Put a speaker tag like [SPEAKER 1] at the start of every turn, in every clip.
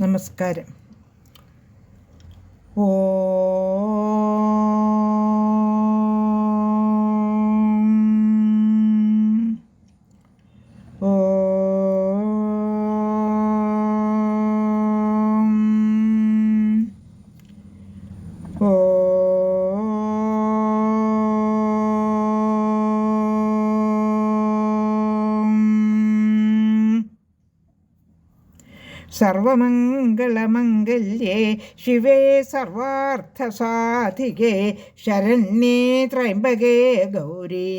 [SPEAKER 1] നമസ്കാരം. ഓ സർവമംഗളമംഗല്യേ ശിവേ സർവാർത്ഥസാധികേ ശരണ്യേ ത്രൈംബകേ ഗൗരി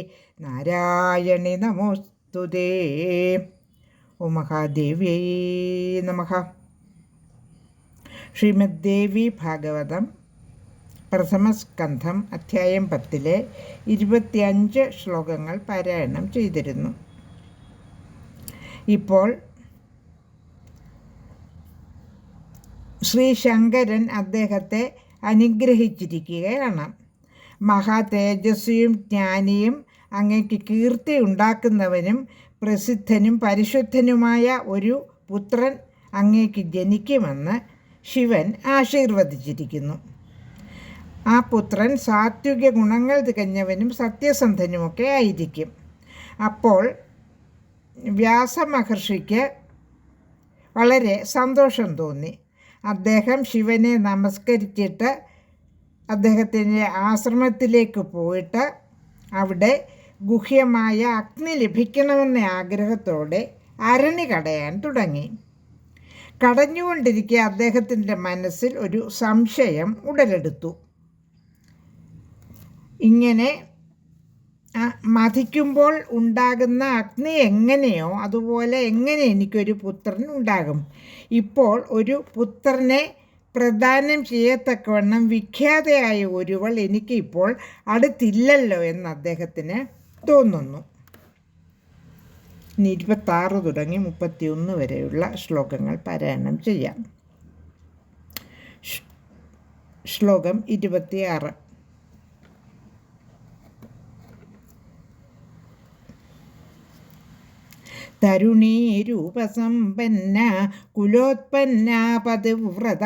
[SPEAKER 1] നാരായണി നമോസ്തുതേ ഓ മഹാദേവ്യൈ നമ. ശ്രീമദ്ദേവി ഭാഗവതം പ്രഥമസ്കന്ധം അധ്യായം പത്തിലെ ഇരുപത്തിയഞ്ച് ശ്ലോകങ്ങൾ പാരായണം ചെയ്തിരുന്നു. ഇപ്പോൾ ശ്രീ ശങ്കരൻ അദ്ദേഹത്തെ അനുഗ്രഹിച്ചിരിക്കുകയാണ്. മഹാ തേജസ്വിയും ജ്ഞാനിയും അങ്ങയ്ക്ക് കീർത്തി ഉണ്ടാക്കുന്നവനും പ്രസിദ്ധനും പരിശുദ്ധനുമായ ഒരു പുത്രൻ അങ്ങേക്ക് ജനിക്കുമെന്ന് ശിവൻ ആശീർവദിച്ചിരിക്കുന്നു. ആ പുത്രൻ സാത്വിക ഗുണങ്ങൾ തികഞ്ഞവനും സത്യസന്ധനുമൊക്കെ ആയിരിക്കും. അപ്പോൾ വ്യാസമഹർഷിക്ക് വളരെ സന്തോഷം തോന്നി. അദ്ദേഹം ശിവനെ നമസ്കരിച്ചിട്ട് അദ്ദേഹത്തിന്റെ ആശ്രമത്തിലേക്ക് പോയിട്ട് അവിടെ ഗുഹ്യമായ അഗ്നി ലഭിക്കണമെന്ന ആഗ്രഹത്തോടെ അരണി കടയാൻ തുടങ്ങി. കടഞ്ഞുകൊണ്ടിരിക്കെ അദ്ദേഹത്തിന്റെ മനസ്സിൽ ഒരു സംശയം ഉടലെടുത്തു. ഇങ്ങനെ മതിക്കുമ്പോൾ ഉണ്ടാകുന്ന അഗ്നി എങ്ങനെയോ അതുപോലെ എങ്ങനെ എനിക്കൊരു പുത്രൻ ഉണ്ടാകും. ഇപ്പോൾ ഒരു പുത്രനെ പ്രദാനം ചെയ്യത്തക്കവണ്ണം വിഖ്യാതയായ ഒരുവൾ എനിക്ക് ഇപ്പോൾ അടുത്തില്ലല്ലോ എന്ന് അദ്ദേഹത്തിന് തോന്നുന്നു. ഇനി ഇരുപത്താറ് തുടങ്ങി മുപ്പത്തിയൊന്ന് വരെയുള്ള ശ്ലോകങ്ങൾ പാരായണം ചെയ്യാം. ശ്ലോകം ഇരുപത്തിയാറ്. തരുണീരൂപസമ്പന്ന കുലോത്പന്ന പതിവ്രത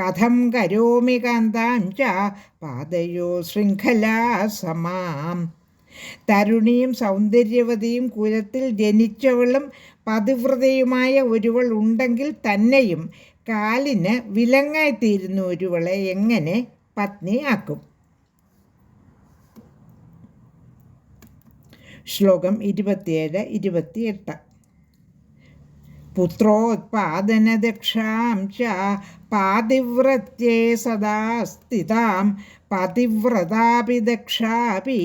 [SPEAKER 1] കഥം കരോമി കാന്താം ച പാതയോ ശൃംഖലാ സമാം. തരുണിയും സൗന്ദര്യവതിയും കുലത്തിൽ ജനിച്ചവളും പതിവ്രതയുമായ ഒരുവൾ ഉണ്ടെങ്കിൽ തന്നെയും കാലിന് വിലങ്ങായിത്തീരുന്ന ഒരുവളെ എങ്ങനെ പത്നിയാക്കും? ശ്ലോകം ഇരുപത്തിയേഴ് ഇരുപത്തിയെട്ട്. പുത്രോത്പാദനദക്ഷാം ച പാതിവ്രത്യേ സദാ സ്ഥിതാം പതിവ്രതാപി ദക്ഷാപി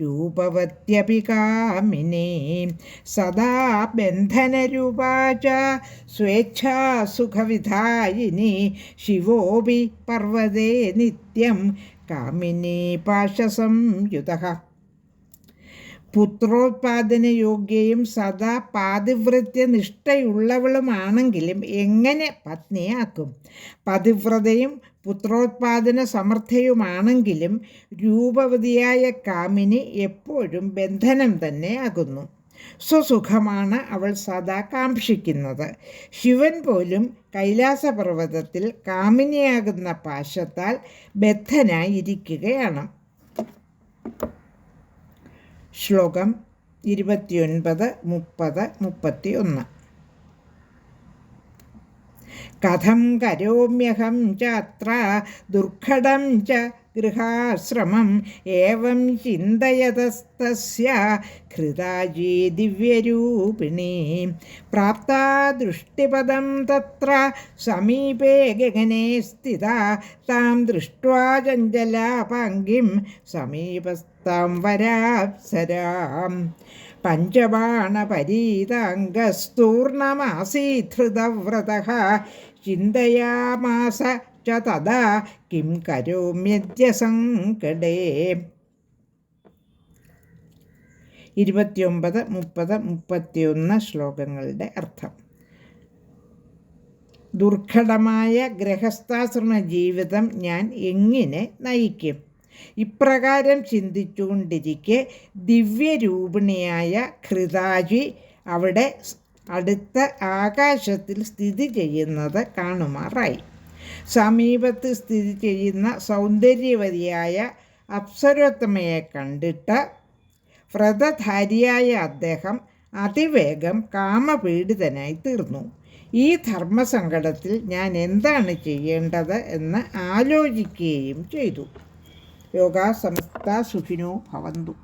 [SPEAKER 1] രൂപവത്യപി കാമിനി. സദാ ബന്ധനരൂപാ ച സ്വേച്ഛാസുഖവിധായിനി ശിവോപി പർവതേ നിത്യം കാമിനി പാശസംയുത പുത്രോത്പാദന യോഗ്യയും സദാ പാതിവ്രത്യ നിഷ്ഠയുള്ളവളുമാണെങ്കിലും എങ്ങനെ പത്നിയാക്കും? പതിവ്രതയും പുത്രോത്പാദന സമർത്ഥയുമാണെങ്കിലും രൂപവതിയായ കാമിനി എപ്പോഴും ബന്ധനം തന്നെ ആകുന്നു സ്വസുഖമാണ് അവൾ സദാ കാക്ഷിക്കുന്നത്. ശിവൻ പോലും കൈലാസപർവതത്തിൽ കാമിനിയാകുന്ന പാശത്താൽ ബദ്ധനായിരിക്കുകയാണ്. ശ്ലോകം ഇരുപത്തിയൊൻപത് മുപ്പത് മുപ്പത്തി ഒന്ന് കഥം കരോമ്യഹം ചത്ര ദുർഘടം ച ഗൃഹാശ്രമം ഏവം ചിന്തയതസ്തസ്യ ഹൃദാജി ദിവ്യരൂപിണി. പ്രാപ്ത ദൃഷ്ടിപദം തത്ര സമീപേ ഗഗനെ സ്ഥിത. താം ദൃഷ്ട്വാ ചഞ്ചലാപാങ്കിം സമീപസ്ഥാം വരാപ്സരാം. പഞ്ചബാണപരീതാംഗസ്തൂർണമാസീധൃതവ്രതः ചിന്തയാമാസ ച തഥാ കിം സങ്കടേ ഇരുപത്തിയൊമ്പത് മുപ്പത് മുപ്പത്തിയൊന്ന് ശ്ലോകങ്ങളുടെ അർത്ഥം. ദുർഘടമായ ഗ്രഹസ്ഥാശ്രമ ജീവിതം ഞാൻ എങ്ങനെ നയിക്കും? ഇപ്രകാരം ചിന്തിച്ചുകൊണ്ടിരിക്കെ ദിവ്യരൂപിണിയായ ഘൃതാജി അവിടെ അടുത്ത ആകാശത്തിൽ സ്ഥിതി ചെയ്യുന്നത് കാണുമാറായി. സമീപത്ത് സ്ഥിതി ചെയ്യുന്ന സൗന്ദര്യവതിയായ അപ്സരോത്തമയെ കണ്ടിട്ട് വ്രതധാരിയായ അദ്ദേഹം അതിവേഗം കാമപീഡിതനായി തീർന്നു. ഈ ധർമ്മസങ്കടത്തിൽ ഞാൻ എന്താണ് ചെയ്യേണ്ടത് എന്ന് ആലോചിക്കുകയും ചെയ്തു. യോഗ സമസ്ത സുഖിനോ ഭവന്തു.